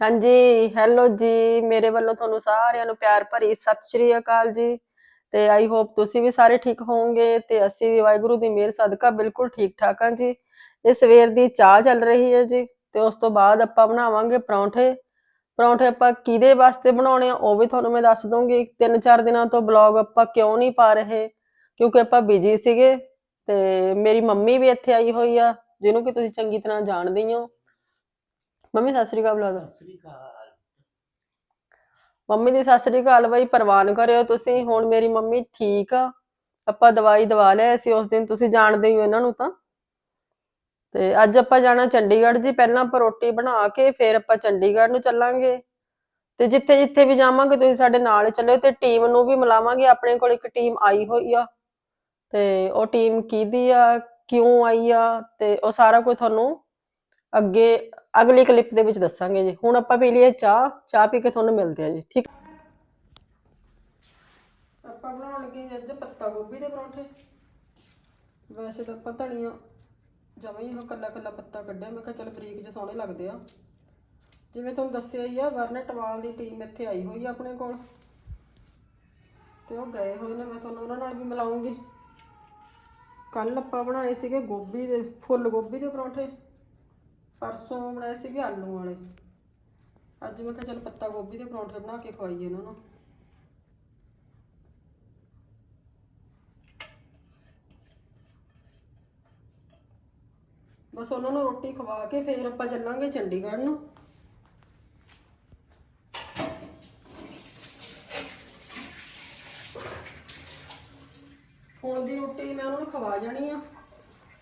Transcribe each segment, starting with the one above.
ਹਾਂਜੀ ਹੈਲੋ ਜੀ। ਮੇਰੇ ਵੱਲੋਂ ਤੁਹਾਨੂੰ ਸਾਰਿਆਂ ਨੂੰ ਪਿਆਰ ਭਰੀ ਸਤਿ ਸ਼੍ਰੀ ਅਕਾਲ ਜੀ। ਤੇ ਆਈ ਹੋਪ ਤੁਸੀਂ ਵੀ ਸਾਰੇ ਠੀਕ ਹੋਵੋਗੇ ਤੇ ਅਸੀਂ ਵੀ ਵਾਹਿਗੁਰੂ ਦੀ ਮਿਹਰ, ਸਦਕਾ ਬਿਲਕੁਲ ਠੀਕ ਠਾਕ ਹਾਂ ਜੀ। ਇਹ ਸਵੇਰ ਦੀ ਚਾਹ ਚੱਲ ਰਹੀ ਹੈ ਜੀ ਤੇ ਉਸ ਤੋਂ ਬਾਅਦ ਆਪਾਂ ਬਣਾਵਾਂਗੇ ਪਰੌਂਠੇ। ਪਰੌਂਠੇ ਆਪਾਂ ਕਿਹਦੇ ਵਾਸਤੇ ਬਣਾਉਣੇ ਆ, ਉਹ ਵੀ ਤੁਹਾਨੂੰ ਮੈਂ ਦੱਸ ਦੂੰਗੀ ਤਿੰਨ ਚਾਰ ਦਿਨਾਂ ਤੋਂ ਬਲੌਗ ਆਪਾਂ ਕਿਉਂ ਨਹੀਂ ਪਾ ਰਹੇ? ਕਿਉਂਕਿ ਆਪਾਂ ਬਿਜ਼ੀ ਸੀਗੇ ਤੇ ਮੇਰੀ ਮੰਮੀ ਵੀ ਇੱਥੇ ਆਈ ਹੋਈ ਆ, ਜਿਹਨੂੰ ਕਿ ਤੁਸੀਂ ਚੰਗੀ ਤਰ੍ਹਾਂ ਜਾਣਦੇ ਹੀ ਹੋ। ਮੰਮੀ ਸਤਿ ਸ਼੍ਰੀ ਅਕਾਲ ਬੁਲਾ ਦਿਓ। ਸਤਿ ਸ੍ਰੀ ਅਕਾਲ। ਮੰਮੀ ਦੀ ਸਤਿ ਸ੍ਰੀ ਅਕਾਲ ਬਾਈ ਪ੍ਰਵਾਨ ਕਰਿਓ ਤੁਸੀਂ। ਹੁਣ ਮੇਰੀ ਮੰਮੀ ਠੀਕ ਆ। ਆਪਾਂ ਦਵਾਈ ਦਵਾ ਲਿਆ ਸੀ ਉਸ ਦਿਨ ਤੁਸੀਂ ਜਾਣਦੇ ਹੀ ਹੋ ਇਹਨਾਂ ਨੂੰ ਤਾਂ। ਤੇ ਅੱਜ ਆਪਾਂ ਜਾਣਾ ਚੰਡੀਗੜ੍ਹ ਜੀ। ਪਹਿਲਾਂ ਆਪਾਂ ਰੋਟੀ ਬਣਾ ਕੇ ਫਿਰ ਆਪਾਂ ਚੰਡੀਗੜ੍ਹ ਨੂੰ ਚੱਲਾਂਗੇ। ਤੇ ਜਿੱਥੇ ਜਿੱਥੇ ਵੀ ਜਾਵਾਂਗੇ ਤੁਸੀਂ ਸਾਡੇ ਨਾਲ ਚੱਲਿਓ ਤੇ ਟੀਮ ਨੂੰ ਵੀ ਮਿਲਾਵਾਂਗੇ। ਆਪਣੇ ਕੋਲ ਇੱਕ ਟੀਮ ਆਈ ਹੋਈ ਆ। ਤੇ ਉਹ ਟੀਮ ਕਿਹਦੀ ਆ ਕਿਉਂ ਆਈ ਆ ਤੇ ਉਹ ਸਾਰਾ ਕੁਝ ਤੁਹਾਨੂੰ ਅੱਗੇ ਅਗਲੀ ਕਲਿੱਪ ਦੇ ਵਿੱਚ ਦੱਸਾਂਗੇ ਜੀ। ਹੁਣ ਆਪਾਂ ਪੀ ਲਈਏ ਚਾਹ। ਚਾਹ ਪੀ ਕੇ ਤੁਹਾਨੂੰ ਮਿਲਦੇ ਆ ਜੀ। ਠੀਕ? ਆਪਾਂ ਬਣਾਉਣ ਲੱਗੇ ਜੀ ਅੱਜ ਪੱਤਾ ਗੋਭੀ ਦੇ ਪਰੌਂਠੇ। ਵੈਸੇ ਤਾਂ ਆਪਾਂ ਧਨੀਆ ਜਮਾਂ ਹੀ ਉਹ ਕੱਲਾ ਕੱਲਾ ਪੱਤਾ ਕੱਢਿਆ। ਮੈਂ ਕਿਹਾ ਚੱਲ ਬਰੀਕ ਜਿਹੇ ਸੋਹਣੇ ਲੱਗਦੇ ਆ। ਜਿਵੇਂ ਤੁਹਾਨੂੰ ਦੱਸਿਆ ਹੀ ਆ ਵਰਨਟ ਵਾਲ ਦੀ ਟੀਮ ਇੱਥੇ ਆਈ ਹੋਈ ਆ ਆਪਣੇ ਕੋਲ। ਤੇ ਉਹ ਗਏ ਹੋਏ ਨੇ। ਮੈਂ ਤੁਹਾਨੂੰ ਉਹਨਾਂ ਨਾਲ ਵੀ ਮਿਲਾਉਂਗੀ। ਕੱਲ ਆਪਾਂ ਬਣਾਏ ਸੀਗੇ ਗੋਭੀ ਦੇ, ਫੁੱਲ ਗੋਭੀ ਦੇ ਪਰੌਂਠੇ। ਪਰਸੋਂ ਬਣਾਏ ਸੀਗੇ ਆਲੂ ਵਾਲੇ। ਅੱਜ ਮੈਂ ਕਿਹਾ ਚਲ ਪੱਤਾ ਗੋਭੀ ਦੇ ਪਰੌਂਠੇ ਬਣਾ ਕੇ ਖਵਾਈਏ ਇਹਨਾਂ ਨੂੰ। ਬਸ ਉਹਨਾਂ ਨੂੰ ਰੋਟੀ ਖਵਾ ਕੇ ਫਿਰ ਆਪਾਂ ਚੱਲਾਂਗੇ ਚੰਡੀਗੜ੍ਹ ਨੂੰ। ਹੁਣ ਦੀ ਰੋਟੀ ਮੈਂ ਉਹਨਾਂ ਨੂੰ ਖਵਾ ਜਾਣੀ ਆ।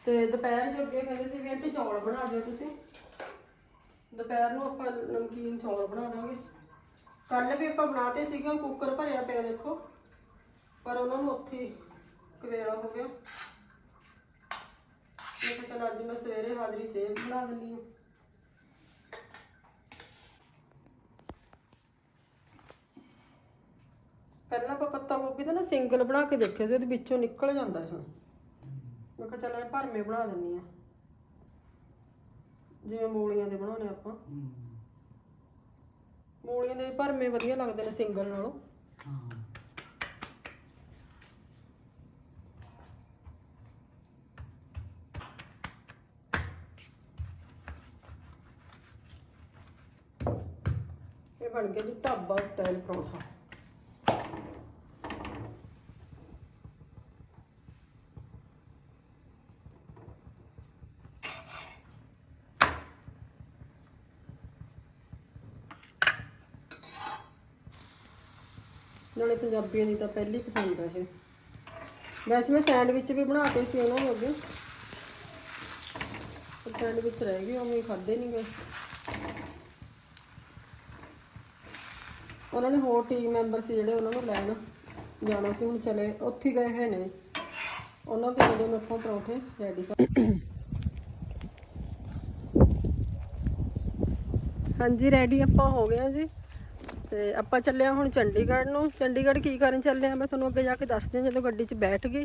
ਤੇ ਦੁਪਹਿਰ ਜੋਗੇ ਕਹਿੰਦੇ ਸੀ ਵੀ ਆਂਟੀ ਚੌਲ ਬਣਾ ਦਿਓ ਤੁਸੀਂ। ਦੁਪਹਿਰ ਨੂੰ ਆਪਾਂ ਨਮਕੀਨ ਚੌਲ ਬਣਾ ਦਾਂਗੇ। ਕੱਲ ਵੀ ਆਪਾਂ ਬਣਾਤੇ ਸੀਗੇ, ਉਹ ਕੁੱਕਰ ਭਰਿਆ ਪਿਆ ਦੇਖੋ। ਪਰ ਉਹਨਾਂ ਨੂੰ ਉੱਥੇ ਹੀ ਕਵੇਲਾ ਹੋ ਗਿਆ। ਮੈਂ ਕਿਹਾ ਅੱਜ ਮੈਂ ਸਵੇਰੇ ਹਾਜ਼ਰੀ ਚ ਇਹ ਬਣਾ ਦਿੰਦੀ ਹਾਂ। ਪਹਿਲਾਂ ਆਪਾਂ ਪੱਤਾ ਗੋਭੀ ਦਾ ਨਾ ਸਿੰਗਲ ਬਣਾ ਕੇ ਦੇਖਿਆ ਸੀ, ਉਹਦੇ ਵਿੱਚੋਂ ਨਿਕਲ ਜਾਂਦਾ ਹੈ ਮੈਂ ਕਿਹਾ ਚੱਲ ਇਹ ਭਰਮੇ ਬਣਾ ਦਿੰਨੀ ਆ। ਜਿਵੇਂ ਮੂਲੀਆਂ ਦੇ ਬਣਾਉਣੇ ਆਪਾਂ। ਮੂਲੀਆਂ ਦੇ ਭਰਮੇ ਵਧੀਆ ਲੱਗਦੇ ਨੇ ਸਿੰਗਲ ਨਾਲੋਂ। ਇਹ ਬਣ ਗਿਆ ਜੀ ਢਾਬਾ ਸਟਾਈਲ ਪਰੌਂਠਾ। ਪੰਜਾਬੀਆਂ ਦੀ ਤਾਂ ਪਹਿਲੀ ਪਸੰਦ ਆ ਇਹ। ਵੈਸੇ ਮੈਂ ਸੈਂਡਵਿਚ ਵੀ ਬਣਾਤੇ ਸੀ ਉਹਨਾਂ ਨੂੰ ਅੱਗੇ। ਸੈਂਡਵਿਚ ਰਹਿ ਗਏ, ਉਵੇਂ ਖਾਦੇ ਨਹੀਂ ਗਏ। ਉਹਨਾਂ ਨੇ ਹੋਰ ਟੀਮ ਮੈਂਬਰ ਸੀ ਜਿਹੜੇ ਉਹਨਾਂ ਨੂੰ ਲੈਣ ਜਾਣਾ ਸੀ, ਹੁਣ ਚਲੇ, ਉੱਥੇ ਗਏ ਹੋਏ ਨੇ। ਉਹਨਾਂ ਦੇ ਜਿਹੜੇ ਮੇਥੋਂ ਪਰੌਂਠੇ ਰੈਡੀ ਕਰ ਹਾਂਜੀ ਰੈਡੀ ਆਪਾਂ ਹੋ ਗਏ ਆ ਜੀ। ਤੇ ਆਪਾਂ ਚੱਲੇ ਆ ਹੁਣ ਚੰਡੀਗੜ੍ਹ ਨੂੰ। ਚੰਡੀਗੜ੍ਹ ਕੀ ਕਰਨ ਚੱਲੇ ਆ ਮੈਂ ਤੁਹਾਨੂੰ ਅੱਗੇ ਜਾ ਕੇ ਦੱਸਦੀ ਆ ਜਦੋਂ ਗੱਡੀ 'ਚ ਬੈਠ ਗਈ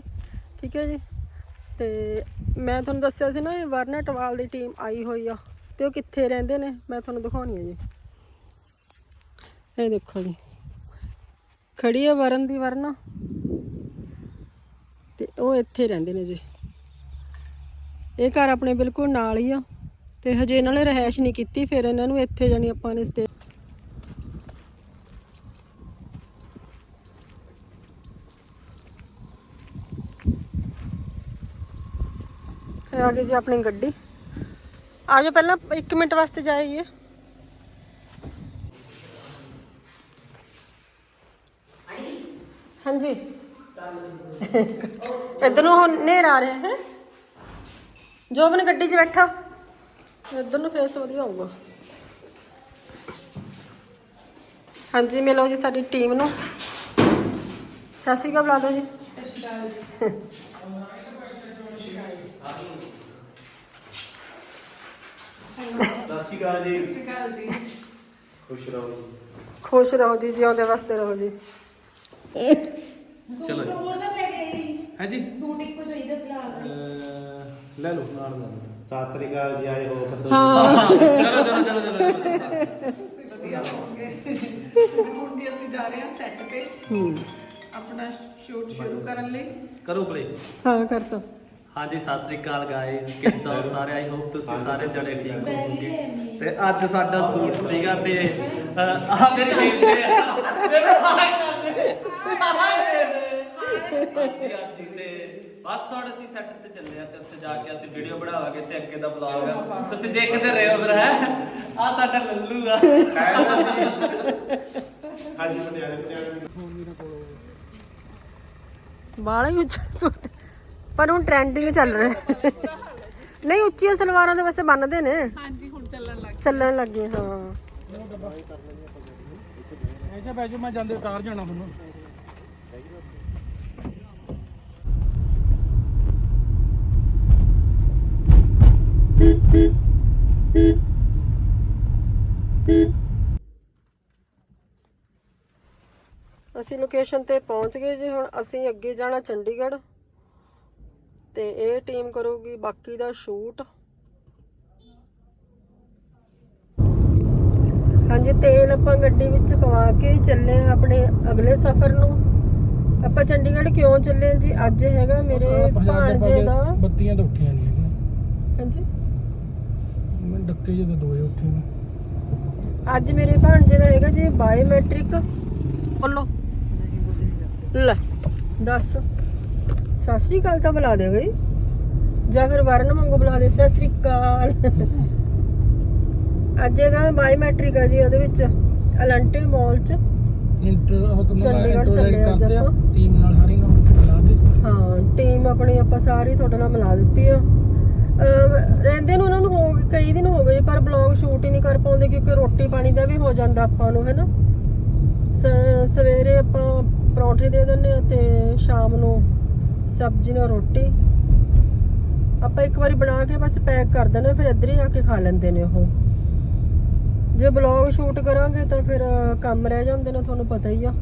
ਠੀਕ ਹੈ ਜੀ? ਤੇ ਮੈਂ ਤੁਹਾਨੂੰ ਦੱਸਿਆ ਸੀ ਨਾ, ਇਹ ਵਰਨਾ ਟਵਾਲ ਦੀ ਟੀਮ ਆਈ ਹੋਈ ਆ। ਤੇ ਉਹ ਕਿੱਥੇ ਰਹਿੰਦੇ ਨੇ? ਮੈਂ ਤੁਹਾਨੂੰ ਦਿਖਾਉਣੀ ਹੈ ਜੀ। ਇਹ ਦੇਖੋ ਜੀ। ਖੜੀ ਆ ਵਰਨ ਦੀ ਵਰਨਾ। ਤੇ ਉਹ ਇੱਥੇ ਰਹਿੰਦੇ ਨੇ ਜੀ। ਇਹ ਘਰ ਆਪਣੇ ਬਿਲਕੁਲ ਨਾਲ ਹੀ ਆ। ਤੇ ਹਜੇ ਇਹਨਾਂ ਨੇ ਰਹਿائش ਨਹੀਂ ਕੀਤੀ, ਫਿਰ ਇਹਨਾਂ ਨੂੰ ਇੱਥੇ ਜਾਣੀ ਆਪਾਂ ਨੇ ਸਟੇ ਇਹ ਆ ਗਈ ਜੀ ਆਪਣੀ ਗੱਡੀ। ਆ ਜਾਓ ਪਹਿਲਾਂ 1 ਮਿੰਟ ਵਾਸਤੇ ਜਾਈਏ। ਹਾਂਜੀ। ਇੱਧਰ ਨੂੰ ਹੁਣ ਨੇਰ ਆ ਰਿਹਾ ਹੈ। ਜੋ ਬਨ ਗੱਡੀ 'ਚ ਬੈਠਾ। ਇੱਧਰ ਨੂੰ ਫੇਸ ਵਧੀਆ ਹੋਊਗਾ। ਹਾਂਜੀ, ਮਿਲੋ ਜੀ ਸਾਡੀ ਟੀਮ ਨੂੰ। ਸਤਿ ਸ਼੍ਰੀ ਅਕਾਲ ਬੁਲਾ ਦਿਓ ਜੀ ਸਤਿ ਸ਼੍ਰੀ ਅਕਾਲ ਜੀ। ਸਤਿ ਸ਼੍ਰੀ ਅਕਾਲ ਜੀ। ਖੁਸ਼ ਰਹੋ ਖੁਸ਼ ਰਹੋ ਜੀ ਜਿਉਂਦੇ ਵਾਸਤੇ ਰਹੋ ਜੀ। ਚਲੋ ਹੈ ਜੀ? ਸੂਟ ਇੱਕੋ ਚਾਹੀਦਾ ਫਿਲਹਾਲ ਲੈ ਲਓ ਨਾਲ ਲੈ ਲਓ। ਸਤਿ ਸ਼੍ਰੀ ਅਕਾਲ ਜੀ ਆਏ ਹੋ ਹਾਂ। ਚਲੋ ਚਲੋ ਚਲੋ ਚਲੋ ਹੁਣ ਦੀ ਅਸੀਂ ਜਾ ਰਹੇ ਹਾਂ ਸੈੱਟ ਤੇ। ਹੂੰ। ਆਪਣਾ ਸ਼ੂਟ ਸ਼ੁਰੂ ਕਰਨ ਲਈ। ਕਰੋ ਪਲੇ ਹਾਂ ਕਰਤਾ ਹਾਂਜੀ ਸਤਿ ਸ੍ਰੀ ਅਕਾਲ ਗਾਇਸ ਕਿੱਦਾਂ ਹੋ ਸਾਰੇ? ਆਈ ਹੋਪ ਤੁਸੀਂ ਸਾਰੇ ਜਣੇ ਠੀਕ ਹੋਵੋਗੇ। ਤੇ ਅੱਜ ਸਾਡਾ ਸੂਟ ਸੀਗਾ ਤੇ ਆ ਮੇਰੀ ਬੇਬੇ ਆ। ਮੇਰੇ ਹਾਏ ਕਰਦੇ ਹਾਂਜੀ ਹਾਂਜੀ ਤੇ ਬਸ ਹੁਣ ਅਸੀਂ ਸੈੱਟ ਤੇ ਚੱਲੇ ਆ ਤੇ ਉੱਥੇ ਜਾ ਕੇ ਅਸੀਂ ਵੀਡੀਓ ਬਣਾਵਾਂਗੇ ਤੇ ਅੱਗੇ ਦਾ ਵਲੌਗ ਆ। ਤੁਸੀਂ ਦੇਖਦੇ ਰਹੋ ਫਿਰ ਹੈ ਆ ਸਾਡਾ ਲੱਲੂ ਆ। ਬਾਲਾ ਹੀ ਉੱਚਾ ਸੂਟ। ਪਰ ਹੁਣ ਟ੍ਰੈਂਡਿੰਗ ਚੱਲ ਰਿਹਾ ਨਹੀਂ ਉੱਚੀਆਂ ਸਲਵਾਰਾਂ ਦੇ ਵੈਸੇ ਬੰਨਦੇ ਨੇ। ਹਾਂਜੀ ਹੁਣ ਚੱਲਣ ਲੱਗ ਚੱਲਣ ਲੱਗੇ ਹਾਂ। ਐਸੇ ਬੈਜੋ ਮੈਂ ਜਾਂਦੇ ਉਤਾਰ ਜਾਣਾ ਤੁਹਾਨੂੰ। ਅਸੀਂ ਲੋਕੇਸ਼ਨ ਤੇ ਪਹੁੰਚ ਗਏ ਜੀ ਹੁਣ ਅਸੀਂ ਅੱਗੇ ਜਾਣਾ ਚੰਡੀਗੜ੍ਹ। ਤੇ ਇਹ ਟੀਮ ਕਰੂਗੀ ਬਾਕੀ ਦਾ ਸ਼ੂਟ। ਹਾਂਜੀ ਤੇਲ ਆਪਾਂ ਗੱਡੀ ਵਿੱਚ ਪਵਾ ਕੇ ਚੱਲੇ ਆ ਆਪਣੇ ਅਗਲੇ ਸਫ਼ਰ ਨੂੰ। ਆਪਾਂ ਚੰਡੀਗੜ੍ਹ ਕਿਉਂ ਚੱਲੇ ਜੀ? ਅੱਜ ਹੈਗਾ ਮੇਰੇ ਭਾਣਜੇ ਦਾ। ਬੱਤੀਆਂ ਤਾਂ ਉੱਠੀਆਂ ਨਹੀਂ। ਹਾਂਜੀ। ਮੈਂ ਡੱਕੇ ਜਦੋਂ ਦੋਏ ਉੱਠੇ ਨੇ। ਅੱਜ ਮੇਰੇ ਭਾਣਜੇ ਦਾ ਹੈਗਾ ਜੀ ਬਾਇਓਮੈਟ੍ਰਿਕ ਬੋਲੋ। ਲੈ ਦੱਸ। ਸਤਿ ਸ੍ਰੀ ਅਕਾਲ ਤਾਂ ਬੁਲਾ ਦੇ ਬਈ। ਜਾਂ ਫਿਰ ਵਰਨ ਮੰਗੋ ਬੁਲਾ ਦੇ ਸਤਿ ਸ੍ਰੀ ਅਕਾਲ। ਅੱਜ ਇਹਦਾ ਬਾਇਓਮੈਟ੍ਰਿਕ ਆ ਜੀ ਉਹਦੇ ਵਿੱਚ ਅਲੰਟੇ ਮਾਲ ਚ। ਇੰਟਰ ਉਹ ਕੰਮ ਚੰਡੀਗੜ੍ਹ ਚੱਲੇ ਅੱਜ ਆਪਾਂ। ਟੀਮ ਨਾਲ ਸਾਰੀ ਨਾਲ ਮਿਲਾ ਦੇ। ਹਾਂ ਟੀਮ ਆਪਣੀ ਆਪਾਂ ਸਾਰੀ ਤੁਹਾਡੇ ਨਾਲ ਮਿਲਾ ਦਿੱਤੀ ਆ। ਰਹਿੰਦੇ ਨੂੰ ਉਹਨਾਂ ਨੂੰ ਹੋ ਕਈ ਦਿਨ ਹੋ ਗਏ ਪਰ ਬਲੌਗ ਸ਼ੂਟ ਹੀ ਨਹੀਂ ਕਰ ਪਾਉਂਦੇ ਕਿਉਂਕਿ ਰੋਟੀ ਪਾਣੀ ਦਾ ਵੀ ਹੋ ਜਾਂਦਾ ਆਪਾਂ ਨੂੰ ਹੈਨਾ? ਸਵੇਰੇ ਆਪਾਂ ਪਰੌਂਠੇ ਦੇ ਦਿੰਦੇ ਆ ਤੇ ਸ਼ਾਮ ਨੂੰ ਸਬਜ਼ੀ ਨਾਲ ਰੋਟੀ। ਆਪਾਂ ਇੱਕ ਵਾਰੀ ਬਣਾ ਕੇ ਬਸ ਪੈਕ ਕਰ ਦਿੰਦੇ ਹਾਂ, ਫਿਰ ਇੱਧਰ ਹੀ ਆ ਕੇ ਖਾ ਲੈਂਦੇ ਨੇ ਉਹ। ਜੇ ਬਲੌਗ ਸ਼ੂਟ ਕਰਾਂਗੇ ਤਾਂ ਫਿਰ ਕੰਮ ਰਹਿ ਜਾਂਦੇ ਨੇ ਤੁਹਾਨੂੰ ਪਤਾ ਹੀ ਆ।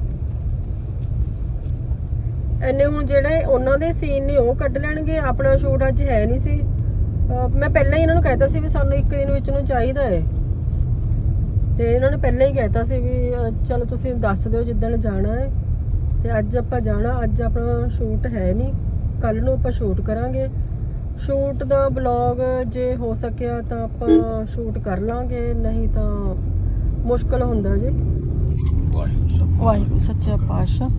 ਐਨੇ ਹੁਣ ਜਿਹੜੇ ਉਹਨਾਂ ਦੇ ਸੀਨ ਨੇ ਉਹ ਕੱਢ ਲੈਣਗੇ। ਆਪਣਾ ਸ਼ੂਟ ਅੱਜ ਹੈ ਨਹੀਂ ਸੀ। ਮੈਂ ਪਹਿਲਾਂ ਹੀ ਇਹਨਾਂ ਨੂੰ ਕਹਿਤਾ ਸੀ ਵੀ ਸਾਨੂੰ ਇੱਕ ਦਿਨ ਵਿੱਚ ਨੂੰ ਚਾਹੀਦਾ ਹੈ ਤੇ ਇਹਨਾਂ ਨੇ ਪਹਿਲਾਂ ਹੀ ਕਹਿਤਾ ਸੀ ਵੀ ਚਲੋ ਤੁਸੀਂ ਦੱਸ ਦਿਓ ਜਿੱਦਣ ਜਾਣਾ ਹੈ ਤੇ ਅੱਜ ਆਪਾਂ ਜਾਣਾ, ਅੱਜ ਆਪਣਾ ਸ਼ੂਟ ਹੈ ਨਹੀਂ। ਕੱਲ ਨੂੰ ਆਪਾਂ ਸ਼ੂਟ ਕਰਾਂਗੇ। ਸ਼ੂਟ ਦਾ ਬਲੌਗ ਜੇ ਹੋ ਸਕਿਆ ਤਾਂ ਆਪਾਂ ਸ਼ੂਟ ਕਰ ਲਾਂਗੇ, ਨਹੀਂ ਤਾਂ ਮੁਸ਼ਕਲ ਹੁੰਦਾ ਜੀ। ਵਾਹਿਗੁਰੂ ਸਭ ਸੱਚਾ ਪਾਤਸ਼ਾਹ।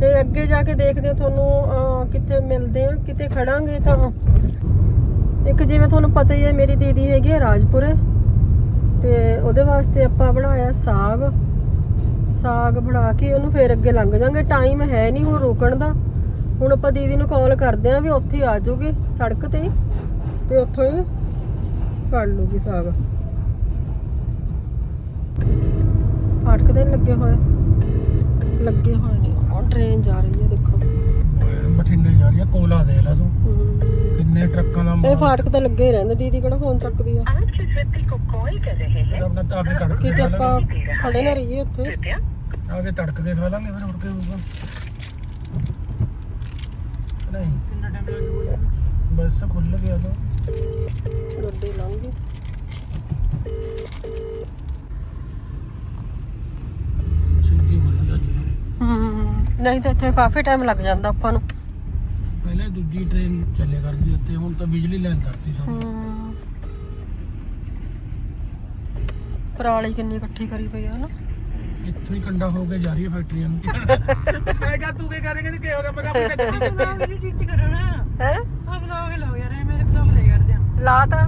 ਤੇ ਅੱਗੇ ਜਾ ਕੇ ਦੇਖਦੇ ਹਾਂ ਤੁਹਾਨੂੰ ਕਿੱਥੇ ਮਿਲਦੇ ਆ ਕਿਤੇ ਖੜਾਂਗੇ ਤਾਂ। ਇੱਕ ਜਿਵੇਂ ਤੁਹਾਨੂੰ ਪਤਾ ਹੀ ਹੈ, ਮੇਰੀ ਦੀਦੀ ਹੈਗੀ ਹੈ ਰਾਜਪੁਰੇ। ਤੇ ਉਹਦੇ ਵਾਸਤੇ ਆਪਾਂ ਬਣਾਇਆ ਸਾਗ। ਸਾਗ ਬਣਾ ਕੇ ਉਹਨੂੰ ਫੇਰ ਅੱਗੇ ਲੰਘ ਜਾਾਂਗੇ। ਟਾਈਮ ਹੈ ਨਹੀਂ ਹੁਣ ਰੋਕਣ ਦਾ। ਹੁਣ ਆਪਾਂ ਦੀਦੀ ਨੂੰ ਕਾਲ ਕਰਦੇ ਆਂ ਵੀ ਉੱਥੇ ਹੀ ਆ ਜਾਊਗੀ ਸੜਕ ਤੇ। ਹੀ ਤੇ ਉੱਥੋਂ ਹੀ ਫੜ ਲੂਗੀ ਸਾਗ। ਫਾਟਕ ਦੇ ਨੀ ਲੱਗੇ ਹੋਏ। ਲੱਗੇ ਹੋਏ ਨੇ। ਉਹ ਟ੍ਰੇਨ ਜਾ ਰਹੀ ਹੈ ਬਠਿੰਡੇ ਜਾ ਰਹੀ ਆ ਕੋਲਾ ਦੇ ਲੈ ਤੂੰ। ਕਿੰਨੇ ਟਰੱਕਾਂ ਦਾ ਇਹ ਫਾਟਕ ਤੇ ਲੱਗੇ ਹੀ ਰਹਿੰਦੇ ਦੀਦੀ ਕਿਹੜਾ ਫੋਨ ਚੱਕਦੀ ਆ? ਆਪਣਾ ਤਾਂ ਅੱਗੇ ਤੜਕ ਕੇ ਕਿਤੇ ਖਾ ਆਪਾਂ ਲਾਂਗੇ। ਖੜੇ ਨਾ ਰਹੀਏ ਉੱਥੇ। ਆਗੇ ਤੜਕ ਕੇ ਖਾ ਲਾਂਗੇ ਫਿਰ ਮੁੜ ਕੇ ਹੋਊਗਾ। ਨਹੀਂ। ਕਿੰਨਾ ਟਾਈਮ ਲੱਗੂਗਾ ਬਸ ਖੁੱਲ ਗਿਆ ਤਾਂ। ਗੱਡੀ ਲੰਘ ਗਈ। ਛੇਤੀ ਖੁੱਲ ਗਿਆ ਜੀ ਹਮ ਨਹੀਂ ਤਾਂ ਇੱਥੇ ਕਾਫੀ ਟਾਈਮ ਲੱਗ ਜਾਂਦਾ ਆਪਾਂ ਨੂੰ। ਦੂਜੀ ਟ੍ਰੇਨ ਚੱਲੇ ਕਰਦੀ ਉੱਤੇ ਹੁਣ ਤਾਂ ਬਿਜਲੀ ਲਾਈਨ ਕਰਤੀ ਸਾਨੂੰ ਪਰਾਲੀ ਕਿੰਨੀ ਇਕੱਠੀ ਕਰੀ ਪਈ ਆ ਨਾ। ਇੱਥੋਂ ਹੀ ਕੰਡਾ ਹੋ ਕੇ ਜਾ ਰਹੀ ਹੈ ਫੈਕਟਰੀਆਂ ਨੂੰ। ਮੈਂ ਕਿਹਾ ਤੂੰ ਕੀ ਕਰੇਂਗਾ ਕੀ ਹੋਗਾ ਮੈਂ ਕਿਹਾ ਆਪਣੀ ਗੱਡੀ ਜੀ ਟਿੱਟੀ ਕਰੋ ਨਾ ਹੈ? ਆ ਬਲੌਗ ਲਾਓ ਯਾਰ ਇਹ ਮੇਰੇ ਬਲੌਗ ਲੈ ਕਰਦੇ ਆ ਲਾ ਤਾਂ।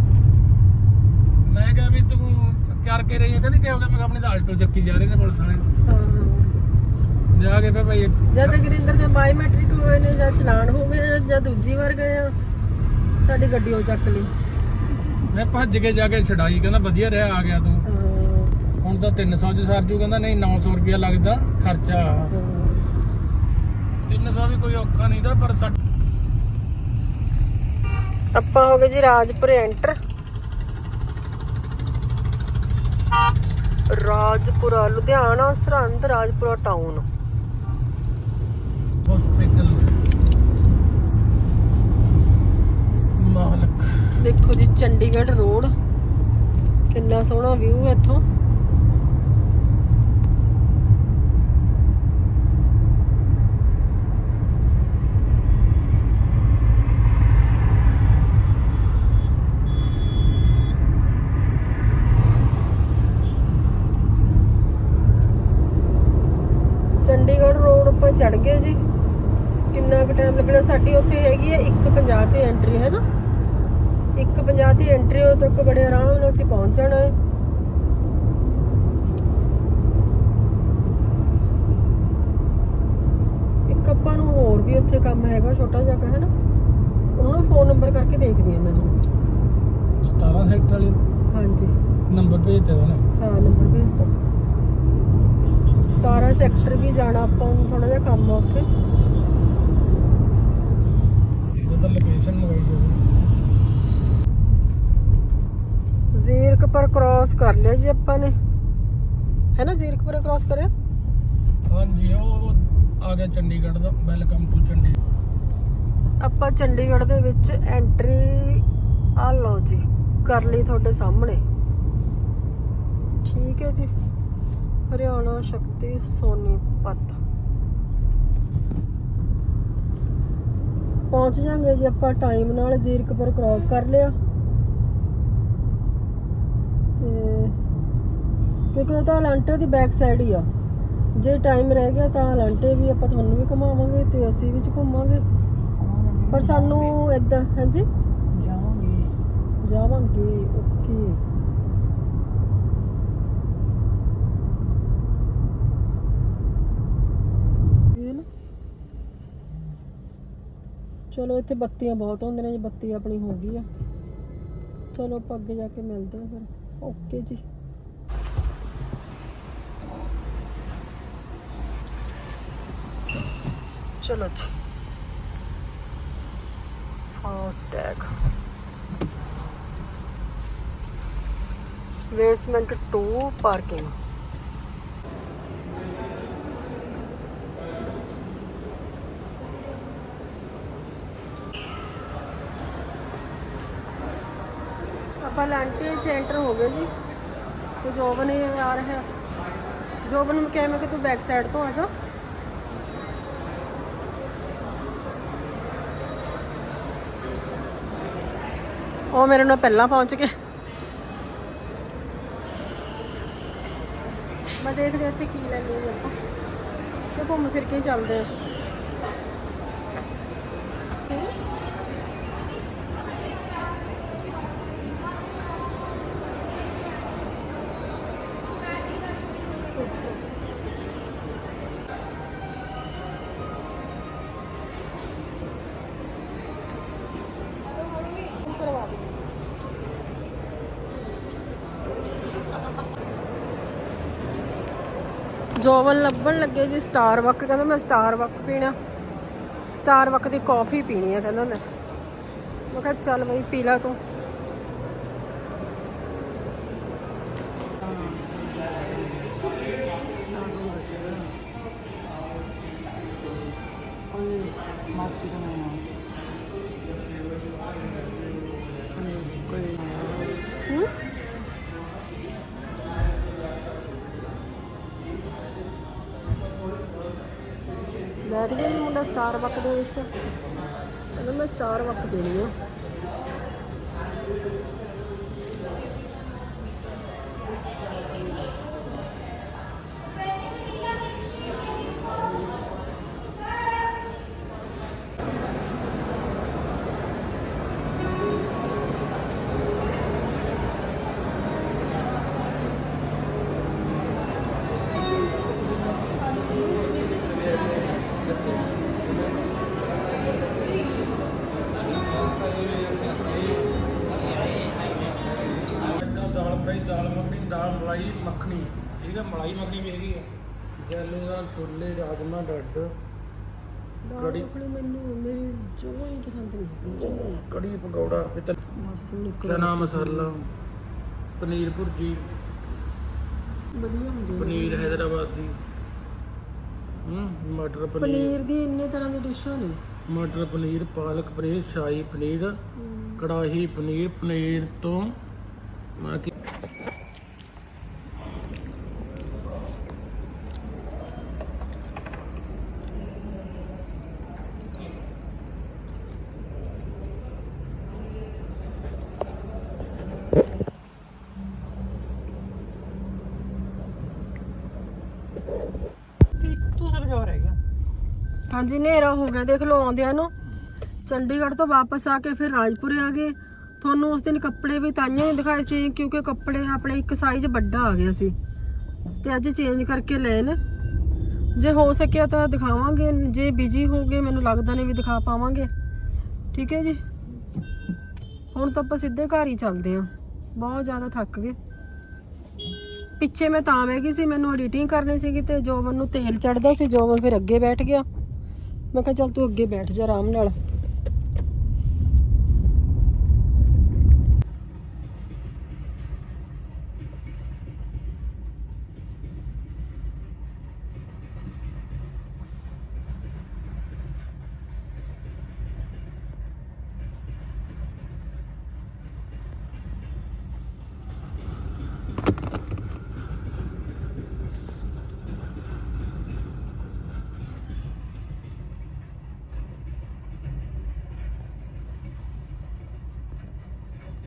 ਮੈਂ ਕਿਹਾ ਵੀ ਤੂੰ ਕਰਕੇ ਰਹੀ ਹੈ ਕਹਿੰਦੀ ਕੀ ਹੋਗਾ ਮੈਂ ਕਿਹਾ ਆਪਣੀ ਦਾਲ ਤੋਂ ਚੱਕੀ ਜਾ ਰਹੇ ਨੇ ਪੁਲਿਸ ਵਾਲੇ ਹਾਂ। ਜਾ ਕੇ ਫੇ ਭਾਈ ਜਦ ਗਰਿੰਦਰ ਦੇ ਬਾਇਓਮੈਟ੍ਰਿਕ ਹੋਏ ਨੇ ਜਾਂ ਚਲਾਨ ਹੋ ਗਏ ਜਾਂ ਦੂਜੀ ਵਾਰ ਗਏ ਆ ਸਾਡੀ ਗੱਡੀ ਉਹ ਚੱਕ ਲਈ। ਮੈਂ ਭੱਜ ਕੇ ਜਾ ਕੇ ਛਡਾਈ ਕਹਿੰਦਾ ਵਧੀਆ ਰਿਹਾ ਆ ਗਿਆ ਤੂੰ। ਹੁਣ ਤਾਂ 300 ਚ ਸਰਜੂ ਕਹਿੰਦਾ ਨਹੀਂ 900 ਰੁਪਿਆ ਲੱਗਦਾ ਖਰਚਾ। ਹਾਂ। 300 ਵੀ ਕੋਈ ਔਖਾ ਨਹੀਂ ਦਾ ਪਰ ਆਪਾਂ ਹੋ ਗਏ ਜੀ ਰਾਜਪੁਰੇ enter. Rajpura Ludhiana Sirhind Rajpura town. Hospital ਮਾਲਕ। ਦੇਖੋ ਜੀ, ਚੰਡੀਗੜ੍ਹ ਰੋਡ। ਕਿੰਨਾ ਸੋਹਣਾ ਵਿਊ ਹੈ ਇੱਥੋਂ। ਚੰਡੀਗੜ੍ਹ ਰੋਡ ਉੱਪਰ ਚੜ ਗਏ ਜੀ। ਕਿੰਨਾ ਕੁ ਟਾਈਮ ਲੱਗਣਾ? ਸਾਡੀ ਉੱਥੇ ਹੈਗੀ ਹੈ 1:50 ਤੇ ਐਂਟਰੀ ਹੈ ਨਾ? 1:50 ਦੀ ਐਂਟਰੀ ਹੋ ਤੱਕ ਬੜੇ ਆਰਾਮ ਨਾਲ ਅਸੀਂ ਪਹੁੰਚ ਜਾਣਾ ਹੈ। ਇੱਕ ਆਪਾਂ ਨੂੰ ਹੋਰ ਵੀ ਉੱਥੇ ਕੰਮ ਹੈਗਾ ਛੋਟਾ ਜਿਹਾ ਹੈ ਨਾ? ਉਹਨੂੰ ਫੋਨ ਨੰਬਰ ਕਰਕੇ ਦੇਖਦੀ ਆ ਮੈਂ ਹੁਣ। 17 ਸੈਕਟਰ ਵਾਲੇ ਹਾਂਜੀ। ਨੰਬਰ ਭੇਜ ਦੇ ਉਹਨੇ। ਹਾਂ ਨੰਬਰ ਭੇਜ ਦੋ 17 ਸੈਕਟਰ ਵੀ ਜਾਣਾ ਆਪਾਂ ਨੂੰ ਥੋੜਾ ਜਿਹਾ ਕੰਮ ਆ ਉੱਥੇ ਇਹਦਾ ਤਾਂ ਲੋਕੇਸ਼ਨ ਲਗਾਈ ਹੋਈ ਜ਼ੀਰਕਪੁਰ ਕ੍ਰਾਸ ਕਰ ਲਿਆ ਜੀ ਆਪਾਂ ਨੇ। ਹੈ ਨਾ ਜ਼ੀਰਕਪੁਰ ਕ੍ਰਾਸ ਕਰਿਆ? ਹਾਂਜੀ ਉਹ ਆ ਗਿਆ ਚੰਡੀਗੜ੍ਹ ਦਾ। ਵੈਲਕਮ ਟੂ ਚੰਡੀਗੜ੍ਹ ਆਪਾਂ ਚੰਡੀਗੜ੍ਹ ਦੇ ਵਿੱਚ ਐਂਟਰੀ ਆ ਲਓ ਜੀ ਕਰ ਲਈ ਤੁਹਾਡੇ ਸਾਹਮਣੇ। ਠੀਕ ਹੈ ਜੀ। ਹਰਿਆਣਾ ਸ਼ਕਤੀ ਸੋਨੀਪਤ ਪਹੁੰਚ ਜਾਾਂਗੇ ਜੀ ਆਪਾਂ ਟਾਈਮ ਨਾਲ ਜ਼ੀਰਕਪੁਰ ਕ੍ਰਾਸ ਕਰ ਲਿਆ। ਤੇ ਕਿਉਂਕਿ ਉਹ ਤਾਂ ਲਾਂਟੇ ਦੀ ਬੈਕ ਸਾਈਡ ਹੀ ਆ। ਜੇ ਟਾਈਮ ਰਹਿ ਗਿਆ ਤਾਂ ਲਾਂਟੇ ਵੀ ਆਪਾਂ ਤੁਹਾਨੂੰ ਵੀ ਘੁਮਾਵਾਂਗੇ ਤੇ ਅਸੀਂ ਵਿੱਚ ਘੁੰਮਾਂਗੇ। ਪਰ ਸਾਨੂੰ ਇਦਾਂ ਹਾਂਜੀ? ਜਾਵਾਂਗੇ। ਜਾਵਾਂਗੇ ਓਕੇ ਚਲੋ ਇੱਥੇ ਬੱਤੀਆਂ ਬਹੁਤ ਹੁੰਦੀਆਂ ਨੇ ਜੀ ਬੱਤੀ ਆਪਣੀ ਹੋ ਗਈ ਆ। ਚਲੋ ਆਪਾਂ ਅੱਗੇ ਜਾ ਕੇ ਮਿਲਦੇ ਹਾਂ ਫਿਰ। ਓਕੇ ਜੀ ਚਲੋ ਜੀ ਫਾਸਟੈਗ ਬੇਸਮੈਂਟ 2 ਪਾਰਕਿੰਗ ਆਪਾਂ ਲਾਂਟੇ ਚ ਐਂਟਰ ਹੋ ਗਏ ਜੀ। ਤੇ ਜੋਬਨ ਇਹ ਆ ਰਿਹਾ। ਜੋਬਨ ਨੂੰ ਕਿਹਾ ਮੈਂ ਕਿ ਤੂੰ ਬੈਕ ਸਾਈਡ ਤੋਂ ਆ ਉਹ ਮੇਰੇ ਨਾਲ ਪਹਿਲਾਂ ਪਹੁੰਚ ਗਏ। ਮੈਂ ਦੇਖਦੇ ਹਾਂ ਕੀ ਲੈਂਦੇ ਹਾਂ ਆਪਾਂ। ਤੇ ਘੁੰਮ ਫਿਰ ਕੇ ਚੱਲਦੇ ਆ ਜੋਵਨ ਲੱਭਣ ਲੱਗੇ ਜੀ ਸਟਾਰ ਵਕ, ਕਹਿੰਦਾ ਮੈਂ ਸਟਾਰ ਵਕ ਪੀਣਾ। ਸਟਾਰ ਵਕ ਦੀ ਕਾਫੀ ਪੀਣੀ ਆ, ਕਹਿੰਦਾ ਮੈਂ ਮੈਂ ਕਿਹਾ ਚੱਲ ਬਈ ਪੀ ਲਾ ਤੂੰ। ਮਸਤੀ ਕਰਨਾ ਸਟਾਰ ਵਕ ਦੇ ਵਿੱਚ। ਕਹਿੰਦਾ ਮੈਂ ਸਟਾਰਬਕ ਦੇਣੀ ਆ। ਇੱਦਾਂ ਦਾਲ ਮਲਾਈ ਮੱਖਣੀ। ਠੀਕ ਹੈ ਮਲਾਈ ਮੱਖਣੀ ਵੀ ਹੈਗੀ ਹੈ ਜੈਲੋ ਦਾ ਛੋਲੇ ਰਾਜਮਾ ਡੱਡ। ਕੜੀ। ਕੜੀ ਮੈਨੂੰ ਮੇਰੀ ਜੋ ਹੀ ਪਸੰਦ ਨਹੀਂ ਕੜੀ ਪਕੌੜਾ। ਪਿੱਤਲ। ਬਸ ਨਿਕਲ ਚਨਾ ਮਸਾਲਾ ਪਨੀਰ ਭੁਰਜੀ। ਵਧੀਆ ਹੁੰਦੀ ਹੈ ਪਨੀਰ ਹੈਦਰਾਬਾਦੀ। ਹੂੰ ਮਟਰ ਪਨੀਰ। ਪਨੀਰ ਦੀ ਇੰਨੇ ਤਰ੍ਹਾਂ ਦੀ ਡਿਸ਼ਾਂ ਨੇ। ਮਟਰ ਪਨੀਰ ਪਾਲਕ ਪਨੀਰ ਸ਼ਾਹੀ ਪਨੀਰ ਕੜਾਹੀ ਪਨੀਰ ਪਨੀਰ ਤੋਂ ਮੈਂ ਕਿ ਹਾਂਜੀ, ਹਨੇਰਾ ਹੋ ਗਿਆ, ਦੇਖ ਲਓ ਆਉਂਦਿਆਂ ਨੂੰ। ਚੰਡੀਗੜ੍ਹ ਤੋਂ ਵਾਪਸ ਆ ਕੇ ਫਿਰ ਰਾਜਪੁਰੇ ਆ ਗਏ। ਤੁਹਾਨੂੰ ਉਸ ਦਿਨ ਕੱਪੜੇ ਵੀ ਤਾਈਆਂ ਹੀ ਦਿਖਾਏ ਸੀ, ਕਿਉਂਕਿ ਕੱਪੜੇ ਆਪਣੇ ਇੱਕ ਸਾਈਜ਼ ਵੱਡਾ ਆ ਗਿਆ ਸੀ। ਤੇ ਅੱਜ ਚੇਂਜ ਕਰਕੇ ਲਏ ਨੇ ਜੇ ਹੋ ਸਕਿਆ ਤਾਂ ਦਿਖਾਵਾਂਗੇ, ਜੇ ਬਿਜ਼ੀ ਹੋ ਗਏ, ਮੈਨੂੰ ਲੱਗਦਾ ਨਹੀਂ ਵੀ ਦਿਖਾ ਪਾਵਾਂਗੇ। ਠੀਕ ਹੈ ਜੀ? ਹੁਣ ਤਾਂ ਆਪਾਂ ਸਿੱਧੇ ਘਰ ਹੀ ਚੱਲਦੇ ਆਂ ਬਹੁਤ ਜ਼ਿਆਦਾ ਥੱਕ ਗਏ। ਪਿੱਛੇ ਮੈਂ ਤਾਂ ਬਹਿ ਗਈ ਸੀ, ਮੈਨੂੰ ਐਡੀਟਿੰਗ ਕਰਨੀ ਸੀਗੀ ਤੇ ਜੋਬਨ ਨੂੰ ਤੇਲ ਚੜਦਾ ਸੀ, ਜੋਬਨ ਫਿਰ ਅੱਗੇ ਬੈਠ ਗਿਆ। ਮੈਂ ਕਿਹਾ ਚੱਲ ਤੂੰ ਅੱਗੇ ਬੈਠ ਜਾ ਆਰਾਮ ਨਾਲ।